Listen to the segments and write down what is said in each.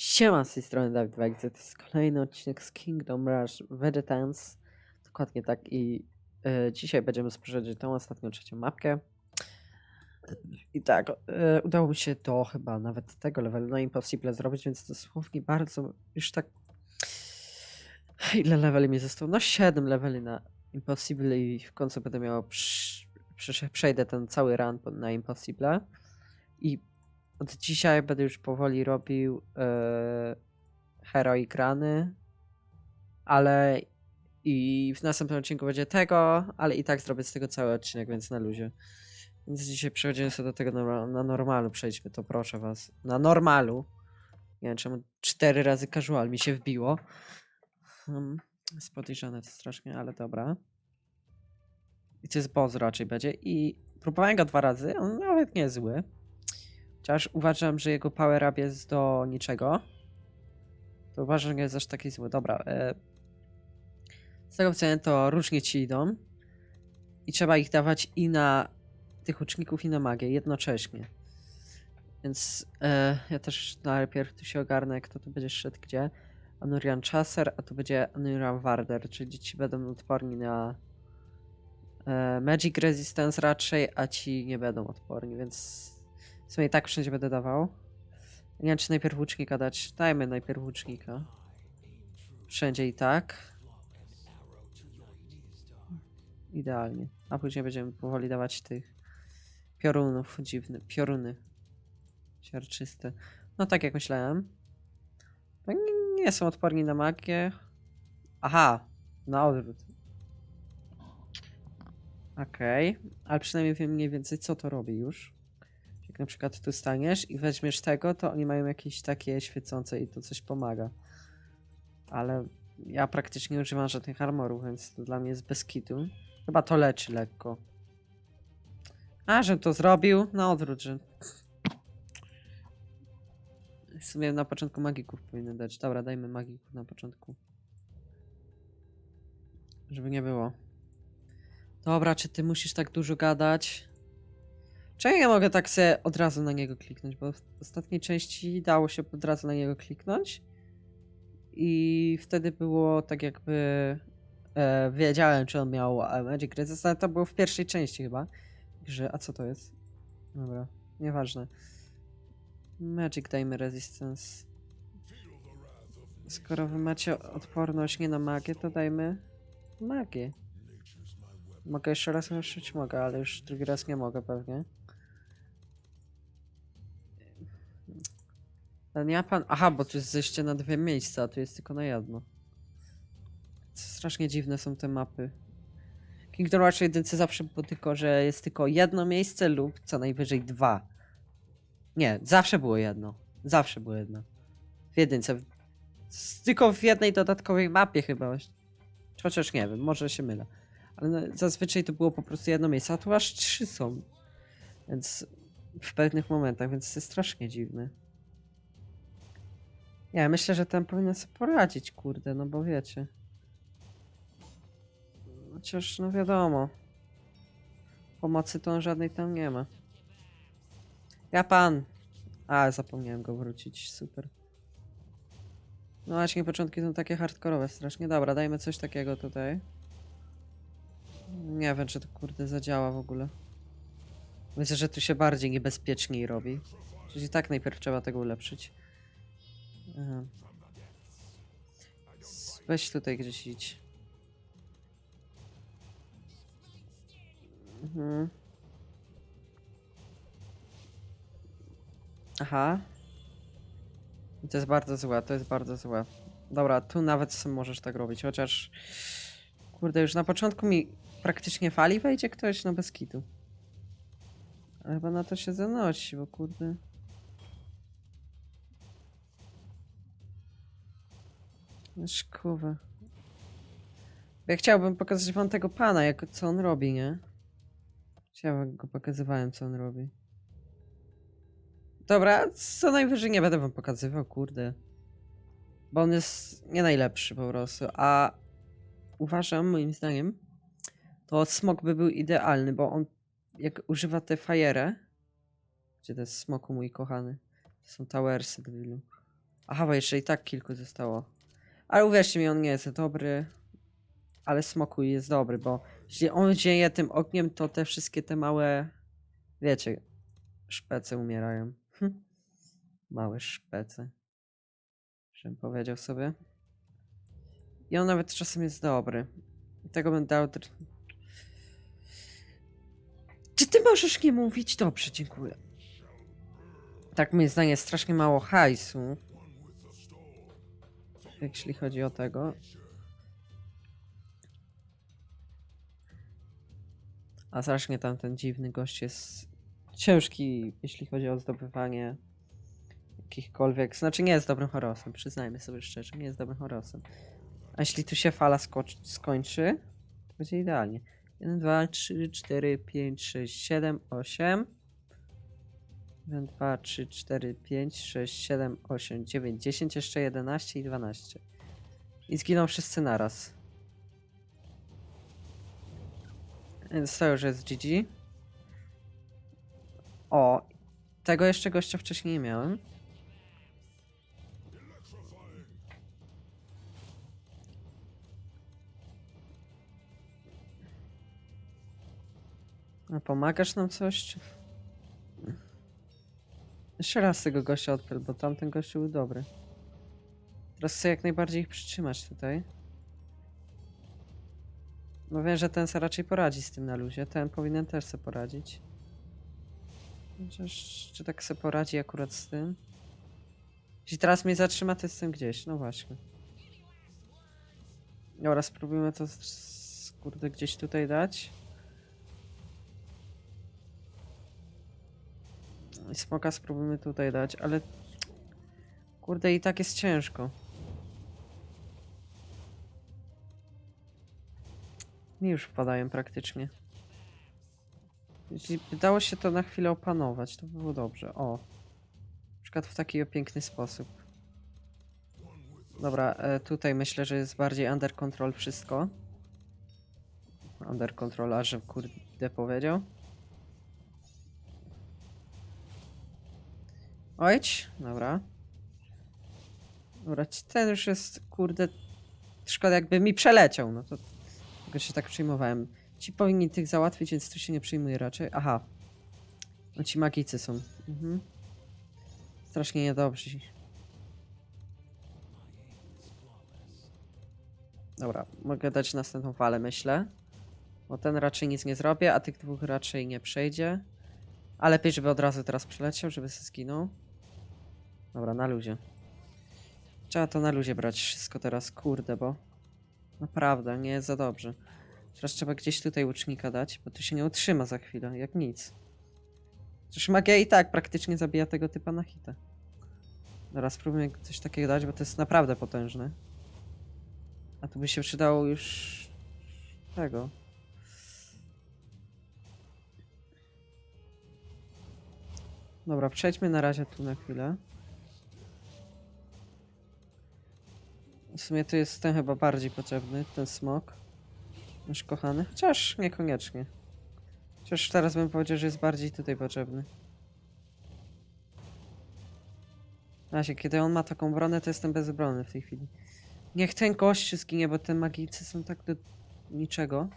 Siema, z tej strony Dawid Wajk, to jest kolejny odcinek z Kingdom Rush Vegetans. Dokładnie tak i e, dzisiaj będziemy sprawdzać tą ostatnią trzecią mapkę. I tak, e, udało mi się to chyba nawet tego levelu na Impossible zrobić, więc dosłownie bardzo, już tak... Ile leveli mi zostało? No 7 leveli na Impossible i w końcu będę miał, przy, przy, przejdę ten cały run na Impossible. I od dzisiaj będę już powoli robił e, Heroic Runy, ale i w następnym odcinku będzie tego, ale i tak zrobię z tego cały odcinek, więc na luzie. Więc dzisiaj przechodzimy sobie do tego na, na normalu, przejdźmy to proszę was. Na normalu. Nie wiem czemu cztery razy casual mi się wbiło. Hmm, jest podejrzane to strasznie, ale dobra. I to jest boss raczej będzie. I próbowałem go dwa razy, on nawet nie zły. Chociaż uważam, że jego power up jest do niczego. To uważam, że jest aż taki zły. Dobra. E... Z tego wiem, to różnie ci idą. I trzeba ich dawać i na tych uczników, i na magię jednocześnie. Więc e, ja też najpierw tu się ogarnę, kto tu będzie szedł gdzie. Anurian Chaser, a tu będzie Anurian Warder, czyli ci będą odporni na e, Magic Resistance raczej, a ci nie będą odporni, więc sumie i tak wszędzie będę dawał. Nie wiem, czy najpierw łucznika dać. Dajmy najpierw łucznika. Wszędzie i tak. Idealnie. A później będziemy powoli dawać tych piorunów dziwnych. Pioruny. Siarczyste. No tak jak myślałem. Nie, nie są odporni na magię. Aha, na odwrót. Okej, ale przynajmniej wiem mniej więcej co to robi już. Na przykład tu staniesz i weźmiesz tego, to oni mają jakieś takie świecące i to coś pomaga. Ale ja praktycznie nie używam żadnych armorów, więc to dla mnie jest bez kitu. Chyba to leczy lekko. A, że to zrobił? Na odwrót, że... W sumie na początku magików powinny dać. Dobra, dajmy magików na początku. Żeby nie było. Dobra, czy ty musisz tak dużo gadać? Czemu ja mogę tak sobie od razu na niego kliknąć? Bo w ostatniej części dało się od razu na niego kliknąć. I wtedy było tak jakby. E, wiedziałem, czy on miał e, Magic Resist, ale to było w pierwszej części chyba. A co to jest? Dobra, nieważne. Magic dajmy Resistance. Skoro wy macie odporność nie na magię, to dajmy magię. Mogę jeszcze raz ruszyć? Mogę, ale już drugi raz nie mogę pewnie. Ale nie ma pan... Aha, bo tu jest zejście na dwie miejsca, a tu jest tylko na jedno. Strasznie dziwne są te mapy. Kingdom Rush 1 zawsze było tylko, że jest tylko jedno miejsce lub co najwyżej dwa. Nie, zawsze było jedno. Zawsze było jedno. W jedynce. Tylko w jednej dodatkowej mapie chyba. Chociaż nie wiem, może się mylę. Ale no, zazwyczaj to było po prostu jedno miejsce, a tu aż trzy są. Więc w pewnych momentach, więc to jest strasznie dziwne. Ja myślę, że ten powinien sobie poradzić, kurde, no bo wiecie. Chociaż, no wiadomo. Pomocy to on żadnej tam nie ma. Ja pan. A, zapomniałem go wrócić, super. No właśnie, początki są takie hardkorowe strasznie. Dobra, dajmy coś takiego tutaj. Nie wiem, czy to kurde zadziała w ogóle. Myślę, że tu się bardziej niebezpieczniej robi. Czyli tak najpierw trzeba tego ulepszyć. Weź tutaj gdzieś idź. Mhm. Aha. To jest bardzo złe, to jest bardzo złe. Dobra, tu nawet sam możesz tak robić, chociaż... Kurde, już na początku mi praktycznie fali wejdzie ktoś, no bez kitu. Ale chyba na to się zanosi, bo kurde... Szkoda. Ja chciałbym pokazać wam tego pana, jak, co on robi, nie? Chciałem go pokazywałem, co on robi. Dobra, co najwyżej nie będę wam pokazywał, kurde. Bo on jest nie najlepszy po prostu, a uważam, moim zdaniem, to smok by był idealny, bo on jak używa te fajere, gdzie to jest smoku mój kochany, to są towersy debilu. Aha, bo jeszcze i tak kilku zostało. Ale uwierzcie mi, on nie jest dobry. Ale smokuj jest dobry, bo jeśli on dzieje tym ogniem, to te wszystkie te małe, wiecie, szpece umierają. Hm. Małe szpece. Żebym powiedział sobie. I on nawet czasem jest dobry. Tego bym dał... Czy ty możesz nie mówić? Dobrze, dziękuję. Tak moim zdaniem jest strasznie mało hajsu. Jeśli chodzi o tego. A strasznie tam ten dziwny gość jest ciężki, jeśli chodzi o zdobywanie jakichkolwiek. Znaczy nie jest dobrym horosem, przyznajmy sobie szczerze, nie jest dobrym horosem. A jeśli tu się fala skończy, to będzie idealnie. 1, 2, 3, 4, 5, 6, 7, 8. 1, 2, 3, 4, 5, 6, 7, 8, 9, 10, jeszcze 11 i 12. I zginą wszyscy naraz. Więc to już jest GG. O, tego jeszcze gościa wcześniej nie miałem. A pomagasz nam coś? Jeszcze raz tego gościa odpyl, bo tamten gościu był dobry. Teraz chcę jak najbardziej ich przytrzymać tutaj. No wiem, że ten se raczej poradzi z tym na luzie. Ten powinien też se poradzić. Chociaż czy tak se poradzi akurat z tym? Jeśli teraz mnie zatrzyma, to jestem gdzieś. No właśnie. Dobra, spróbujmy to kurde gdzieś tutaj dać. Smoka spróbujmy tutaj dać, ale kurde i tak jest ciężko. Mi już wpadają praktycznie. Jeśli by dało się to na chwilę opanować, to by było dobrze. O. Na przykład w taki piękny sposób. Dobra, e, tutaj myślę, że jest bardziej under control wszystko. Under control, a że kurde powiedział. Ojdź, dobra. Dobra, ten już jest, kurde, szkoda jakby mi przeleciał, no to tego się tak przejmowałem. Ci powinni tych załatwić, więc tu się nie przyjmuje raczej. Aha. No ci magicy są. Mhm. Strasznie niedobrzy. Dobra, mogę dać następną falę, myślę. Bo ten raczej nic nie zrobię, a tych dwóch raczej nie przejdzie. A lepiej, żeby od razu teraz przyleciał, żeby się zginął. Dobra, na luzie. Trzeba to na luzie brać wszystko teraz, kurde, bo naprawdę nie jest za dobrze. Teraz trzeba gdzieś tutaj łucznika dać, bo tu się nie utrzyma za chwilę, jak nic. Przecież magia i tak praktycznie zabija tego typa na hita. Dobra, spróbujmy coś takiego dać, bo to jest naprawdę potężne. A tu by się przydało już tego. Dobra, przejdźmy na razie tu na chwilę. W sumie tu jest ten chyba bardziej potrzebny, ten smok. Nasz kochany. Chociaż niekoniecznie. Chociaż teraz bym powiedział, że jest bardziej tutaj potrzebny. Właśnie, kiedy on ma taką bronę, to jestem bezbrony w tej chwili. Niech ten gość zginie, bo te magicy są tak do niczego.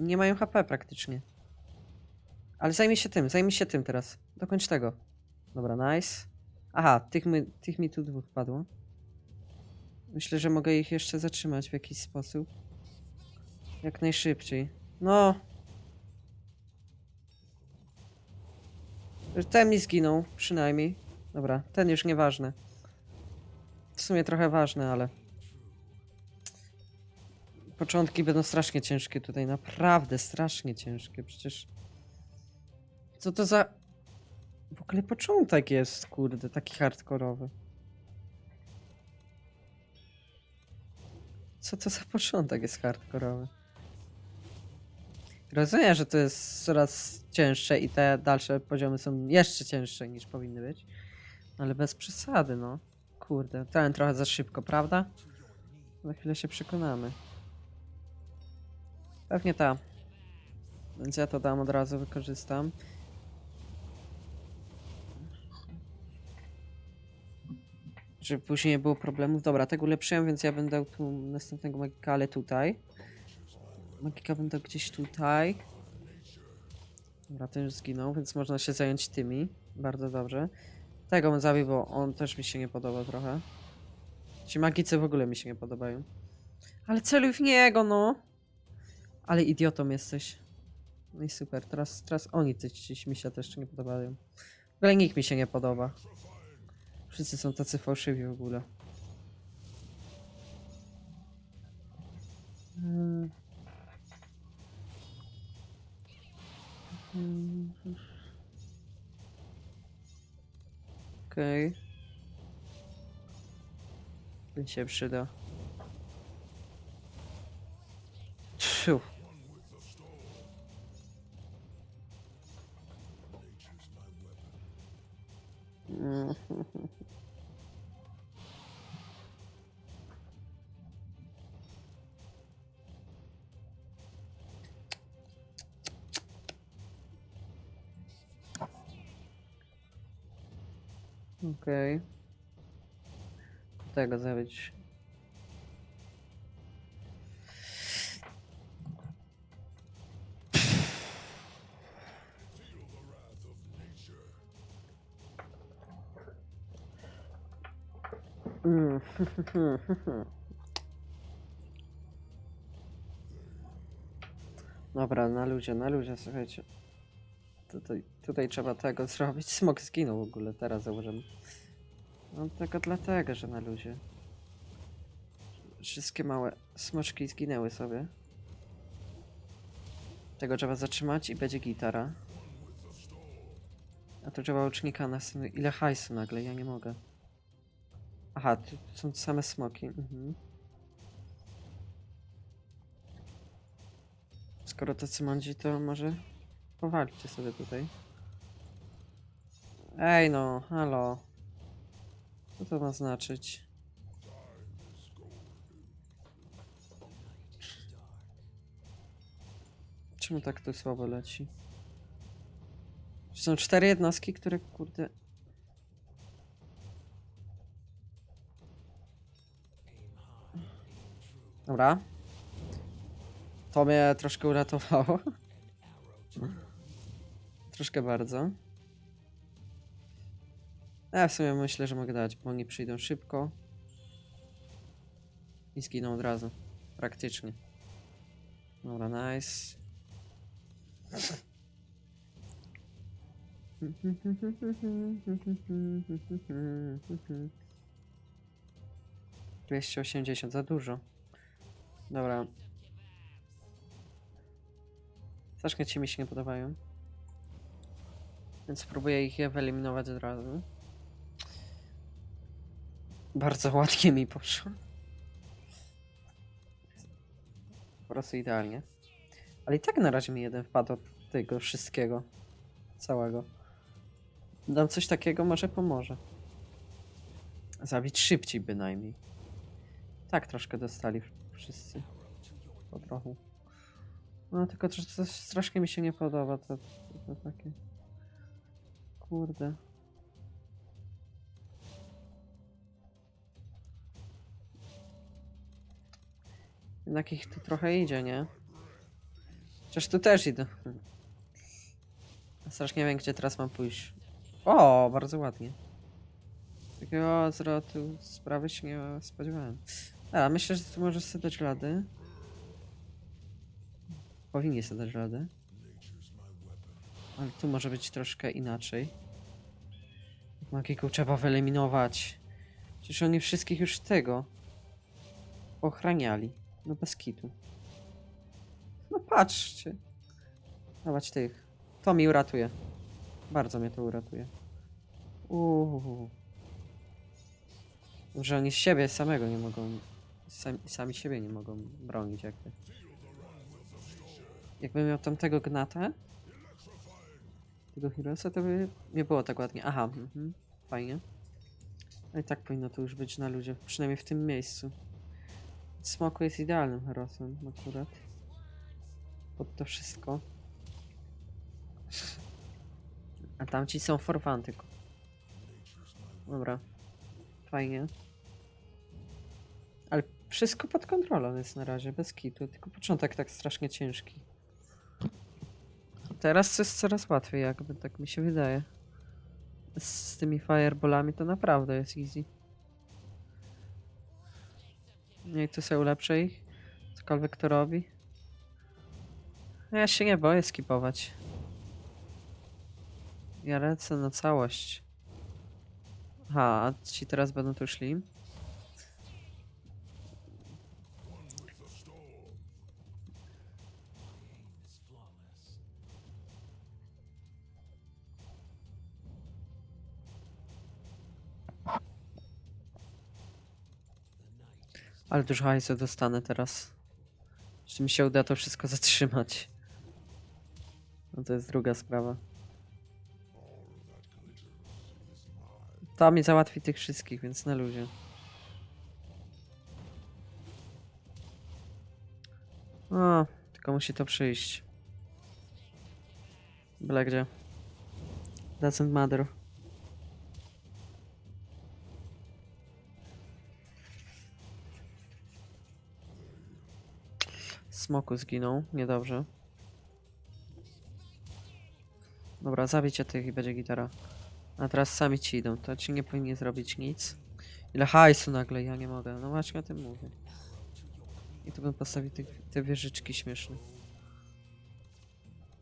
Nie mają HP praktycznie. Ale zajmij się tym, zajmij się tym teraz. Dokończ tego. Dobra, nice. Aha, tych, my, tych mi tu dwóch padło. Myślę, że mogę ich jeszcze zatrzymać w jakiś sposób. Jak najszybciej. No. Ten mi zginął, przynajmniej. Dobra, ten już nieważny. W sumie trochę ważny, ale... Początki będą strasznie ciężkie tutaj, naprawdę strasznie ciężkie, przecież... Co to za... W ogóle początek jest, kurde, taki hardkorowy. Co to za początek jest hardkorowy? Rozumiem, że to jest coraz cięższe i te dalsze poziomy są jeszcze cięższe niż powinny być. Ale bez przesady, no. Kurde, ten trochę za szybko, prawda? Za chwilę się przekonamy. Pewnie ta. Więc ja to dam od razu, wykorzystam. Żeby później nie było problemów. Dobra, tego ulepszyłem, więc ja będę tu następnego magika, ale tutaj. Magika będę gdzieś tutaj. Dobra, ten już zginął, więc można się zająć tymi. Bardzo dobrze. Tego bym zabił, bo on też mi się nie podoba trochę. Ci magicy w ogóle mi się nie podobają. Ale celuj w niego, no! Ale idiotą jesteś. No i super, teraz, teraz oni ci, ci mi się też nie podobają. W ogóle nikt mi się nie podoba. Wszyscy są tacy fałszywi w ogóle. Okej. Okay. się przyda. Psiu. Mm. Okej. Tego zabić. Mm. Dobra, na luzie, na luzie, słuchajcie. Tutaj, tutaj trzeba tego zrobić. Smok zginął w ogóle, teraz założymy. No tylko dlatego, że na luzie. Wszystkie małe smoczki zginęły sobie. Tego trzeba zatrzymać i będzie gitara. A tu trzeba ucznika na. Ile hajsu nagle, ja nie mogę. Aha, tu są same smoki. Mhm. Skoro tacy mądrzy, to może powalcie sobie tutaj. Ej no, halo. Co to ma znaczyć? Czemu tak to słabo leci? Są cztery jednostki, które kurde... Dobra. To mnie troszkę uratowało. Troszkę bardzo. Ja w sumie myślę, że mogę dać, bo oni przyjdą szybko. I zginą od razu. Praktycznie. Dobra, nice. Dwieście osiemdziesiąt, za dużo. Dobra. Strasznie ci mi się nie podobają. Więc spróbuję ich wyeliminować od razu. Bardzo ładnie mi poszło. Po prostu idealnie. Ale i tak na razie mi jeden wpadł od tego wszystkiego. Całego. Dam coś takiego, może pomoże. Zabić szybciej bynajmniej. Tak troszkę dostali wszyscy. Po trochu. No tylko to, to strasznie mi się nie podoba to, to, to takie. Kurde. Jednak ich tu trochę idzie, nie? Chociaż tu też idę. Strasznie nie wiem, gdzie teraz mam pójść. O, bardzo ładnie. Takiego zwrotu sprawy się nie spodziewałem. A, myślę, że tu możesz sobie dać rady. Powinni sobie dać radę. Ale tu może być troszkę inaczej. Magików trzeba wyeliminować. Przecież oni wszystkich już tego ochraniali. No bez kitu. No patrzcie. Dawać tych. To mi uratuje. Bardzo mnie to uratuje. Uuu. Że oni siebie samego nie mogą. Sami, sami siebie nie mogą bronić jakby. Jakbym miał tamtego gnata. Tego Heroesa, to by nie było tak ładnie. Aha, mhm, fajnie. No i tak powinno to już być na ludzie, przynajmniej w tym miejscu. Smoku jest idealnym herosem akurat. Pod to wszystko. A tamci są tylko. Dobra. Fajnie. Ale wszystko pod kontrolą jest na razie, bez kitu. Tylko początek tak strasznie ciężki. Teraz jest coraz łatwiej, jakby tak mi się wydaje. Z tymi fireballami to naprawdę jest easy. No i tu sobie ulepszę ich. Cokolwiek to robi. Ja się nie boję skipować. Ja lecę na całość. Aha, a ci teraz będą tu szli? Ale dużo hajsu dostanę teraz. Czy mi się uda to wszystko zatrzymać? No to jest druga sprawa. To mi załatwi tych wszystkich, więc na luzie. O, tylko musi to przyjść. Byle gdzie. Doesn't matter. Smoku zginął, niedobrze. Dobra, zabijcie tych i będzie gitara. A teraz sami ci idą, to ci nie powinni zrobić nic. Ile hajsu nagle, ja nie mogę. No właśnie o tym mówię. I tu bym postawił te, te wieżyczki śmieszne.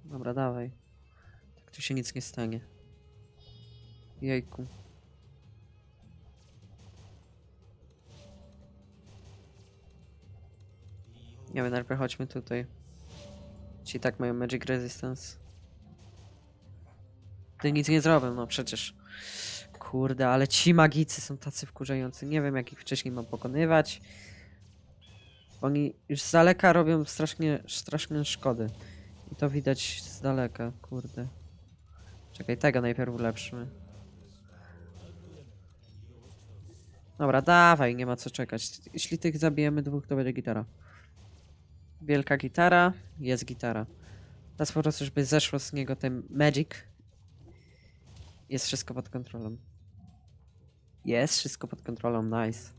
Dobra, dawaj. Tak tu się nic nie stanie. Jejku. Nie wiem, najpierw chodźmy tutaj. Ci tak mają Magic Resistance. Ty nic nie zrobią, no przecież. Kurde, ale ci magicy są tacy wkurzający. Nie wiem, jak ich wcześniej mam pokonywać. Oni już z daleka robią strasznie, straszne szkody. I to widać z daleka, kurde. Czekaj, tego najpierw ulepszymy. Dobra, dawaj, nie ma co czekać. Jeśli tych zabijemy dwóch, to będzie gitara. Wielka gitara, jest gitara. Teraz po prostu, żeby zeszło z niego ten magic. Jest wszystko pod kontrolą. Jest wszystko pod kontrolą, nice.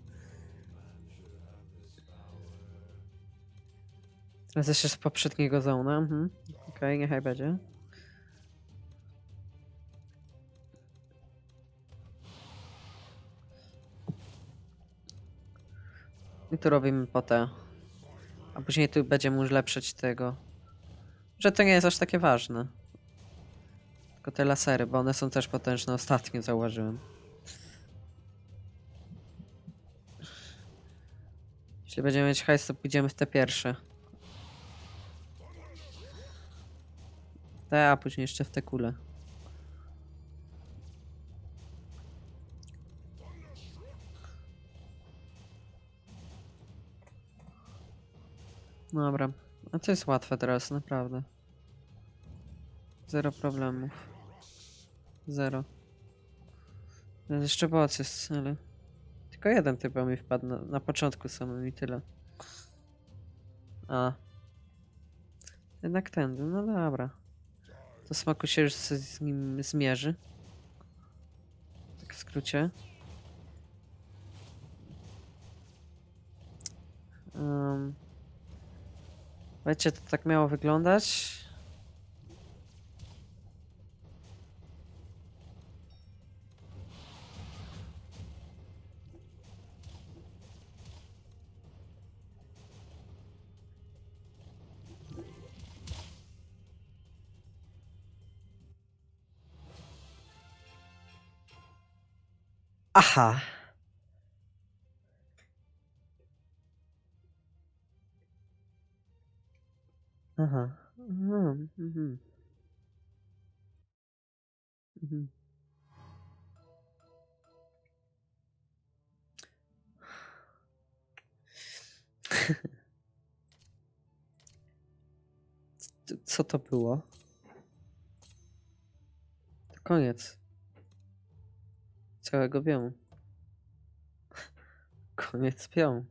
Teraz jeszcze z poprzedniego zona. Mhm. Okej, niechaj będzie. I tu robimy potę. A później tu będziemy już lepszyć tego. Że to nie jest aż takie ważne. Tylko te lasery, bo one są też potężne. Ostatnio zauważyłem. Jeśli będziemy mieć hajs, to pójdziemy w te pierwsze. Te, a później jeszcze w te kule. Dobra. A to jest łatwe teraz, naprawdę. Zero problemów. Zero. Jeszcze boces, ale... Tylko jeden typ mi wpadł na, na początku samym i tyle. A. Jednak ten, no dobra. To smaku się już z nim zmierzy. Tak w skrócie. Wiecie, to tak miało wyglądać. Aha. Aha. Aha. Mhm. Mhm. C- Co to było? To koniec. Całego biomu. Koniec biomu.